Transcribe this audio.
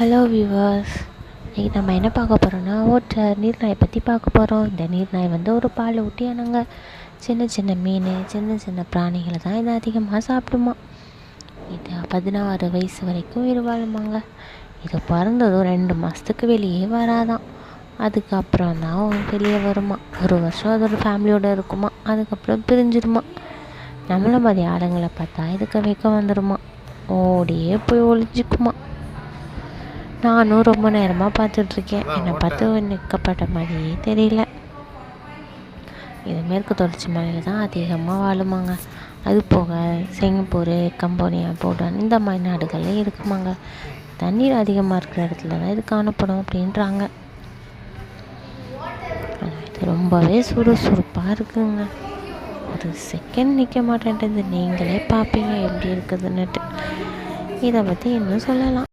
Hello viewers இன்றைக்கி நம்ம என்ன பார்க்க போகிறோன்னா ஓட்டர் நீர்நாயை பற்றி பார்க்க போகிறோம் இந்த நீர்நாய் வந்து ஒரு பால் ஊட்டியானங்க சின்ன சின்ன மீன் சின்ன சின்ன பிராணிகளை தான் இது அதிகமாக சாப்பிடுமா? இது பதினாறு வயசு வரைக்கும் உயிர் இது பிறந்ததும் ரெண்டு மாதத்துக்கு வெளியே வராதான் அதுக்கப்புறம் தான் வெளியே வருமா? ஒரு வருஷம் அதோட ஃபேமிலியோடு இருக்குமா? அதுக்கப்புறம் பிரிஞ்சிருமா? நம்மள மாதிரி ஆளுங்களை பார்த்தா இதுக்கு வைக்க வந்துடுமா ஓடியே போய் ஒழிஞ்சிக்குமா நானும் ரொம்ப நேரமாக பார்த்துட்ருக்கேன். என்னை பார்த்து நிற்கப்பட்ட மாதிரியே தெரியல. இது மேற்கு தொடர்ச்சி மலையில் தான் அதிகமாக வாழுமாங்க. அது போக சிங்கப்பூர் கம்போனியா பூட்டான் இந்த மாதிரி நாடுகளில் இருக்குமாங்க. தண்ணீர் அதிகமாக இருக்கிற இடத்துல தான் இது காணப்படும் அப்படின்றாங்க. இது ரொம்பவே சுறுசுறுப்பாக இருக்குங்க. ஒரு செகண்ட் நிற்க மாட்டேன்றது. நீங்களே பார்ப்பீங்க எப்படி இருக்குதுன்னுட்டு. இதை பற்றி இன்னும் சொல்லலாம்.